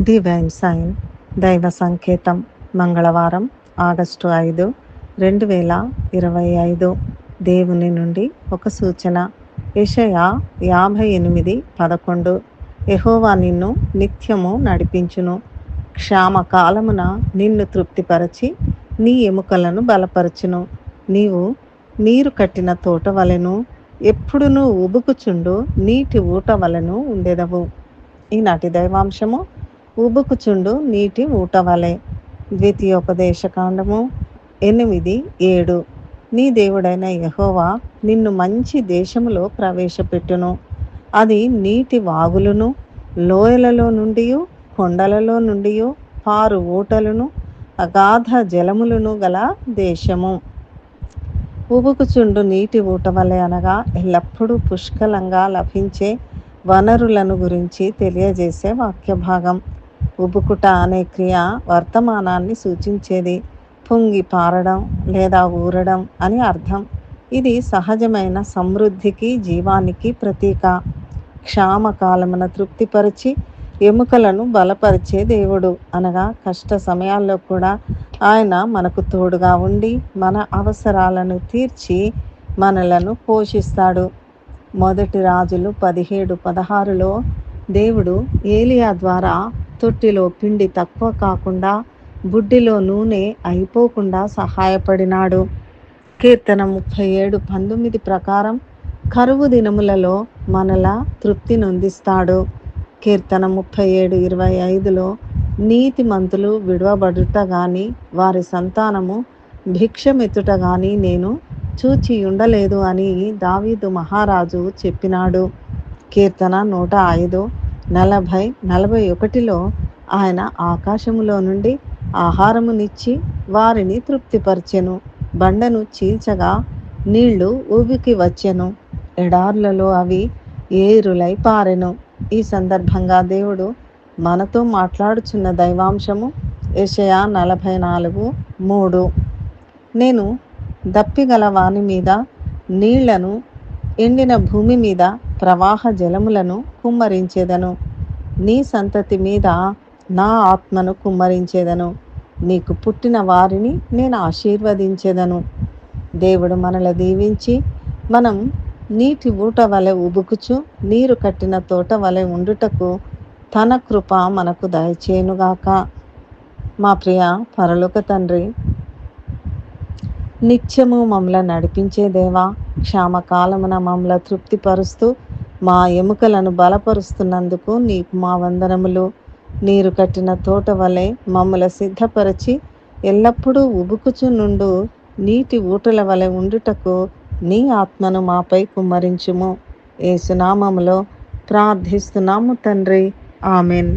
Divine sign దైవ సంకేతం మంగళవారం ఆగస్టు ఐదు రెండు వేల ఇరవై ఐదు. దేవుని నుండి ఒక సూచన. యషయా యాభై ఎనిమిది పదకొండు. ఎహోవా నిన్ను నిత్యము నడిపించును. క్షామ కాలమున నిన్ను తృప్తిపరచి నీ ఎముకలను బలపరచును. నీవు నీరు కట్టిన తోట వలెను ఎప్పుడునూ ఉబుకుచుండు నీటి ఊట వలెను ఉండెదవు. ఈనాటి దైవాంశము ఉబుకుచుండు నీటి ఊటవలే. ద్వితీయోపదేశకాండము ఎనిమిది ఏడు. నీ దేవుడైన యహోవా నిన్ను మంచి దేశములో ప్రవేశపెట్టును. అది నీటి వాగులను లోయలలో నుండి కొండలలో నుండి పారు ఊటలను అగాధ జలములను గల దేశము. ఉబుకుచుండు నీటి ఊట వలె అనగా ఎల్లప్పుడూ పుష్కలంగా లభించే వనరులను గురించి తెలియజేసే వాక్య భాగం ఉబుకుట అనే క్రియ వర్తమానాన్ని సూచించేది. పొంగి పారడం లేదా ఊరడం అని అర్థం. ఇది సహజమైన సమృద్ధికి జీవానికి ప్రతీక. క్షామకాలమున తృప్తిపరిచి ఎముకలను బలపరిచే దేవుడు అనగా కష్ట సమయాల్లో కూడా ఆయన మనకు తోడుగా ఉండి మన అవసరాలను తీర్చి మనలను పోషిస్తాడు. మొదటి రాజులు పదిహేడు పదహారులో దేవుడు ఏలియా ద్వారా తొట్టిలో పిండి తక్కువ కాకుండా బుడ్డిలో నూనె అయిపోకుండా సహాయపడినాడు. కీర్తన ముప్పై ఏడు పంతొమ్మిది ప్రకారం కరువు దినములలో మనల తృప్తి నొందిస్తాడు. కీర్తన ముప్పై ఏడు ఇరవై ఐదులో నీతి మంతులు విడవబడుట గాని వారి సంతానము భిక్షమెత్తుట గాని నేను చూచి ఉండలేదు అని దావీదు మహారాజు చెప్పినాడు. కీర్తన నూట ఐదు నలభై నలభై ఒకటిలో ఆయన ఆకాశములో నుండి ఆహారమునిచ్చి వారిని తృప్తిపరచెను. బండను చీల్చగా నీళ్ళు ఊబికి వచ్చెను. ఎడార్లలో అవి ఏరులై పారెను. ఈ సందర్భంగా దేవుడు మనతో మాట్లాడుచున్న దైవాంశము యషయా నలభై నాలుగు మూడు. నేను దప్పిగల వాని మీద నీళ్ళను ఎండిన భూమి మీద ప్రవాహ జలములను కుమ్మరించేదను. నీ సంతతి మీద నా ఆత్మను కుమ్మరించేదను. నీకు పుట్టిన వారిని నేను ఆశీర్వదించేదను. దేవుడు మనల దీవించి మనం నీటి ఊట వలె ఉబుకుచు నీరు కట్టిన తోట వలె ఉండుటకు తన కృప మనకు దయచేయునుగాక. మా ప్రియ పరలోక తండ్రి నిత్యము మమ్మల నడిపించే దేవా క్షామకాలమున మమ్మల తృప్తిపరుస్తూ మా ఎముకలను బలపరుస్తున్నందుకు నీకు మా వందనములు. నీరు కట్టిన తోట వలె మమ్మల సిద్ధపరచి ఎల్లప్పుడూ ఉబుకుచు నుండు నీటి ఊటల వలె ఉండుటకు నీ ఆత్మను మాపై కుమ్మరించుము. ఏసునామములో ప్రార్థిస్తున్నాము తండ్రి. ఆమెన్.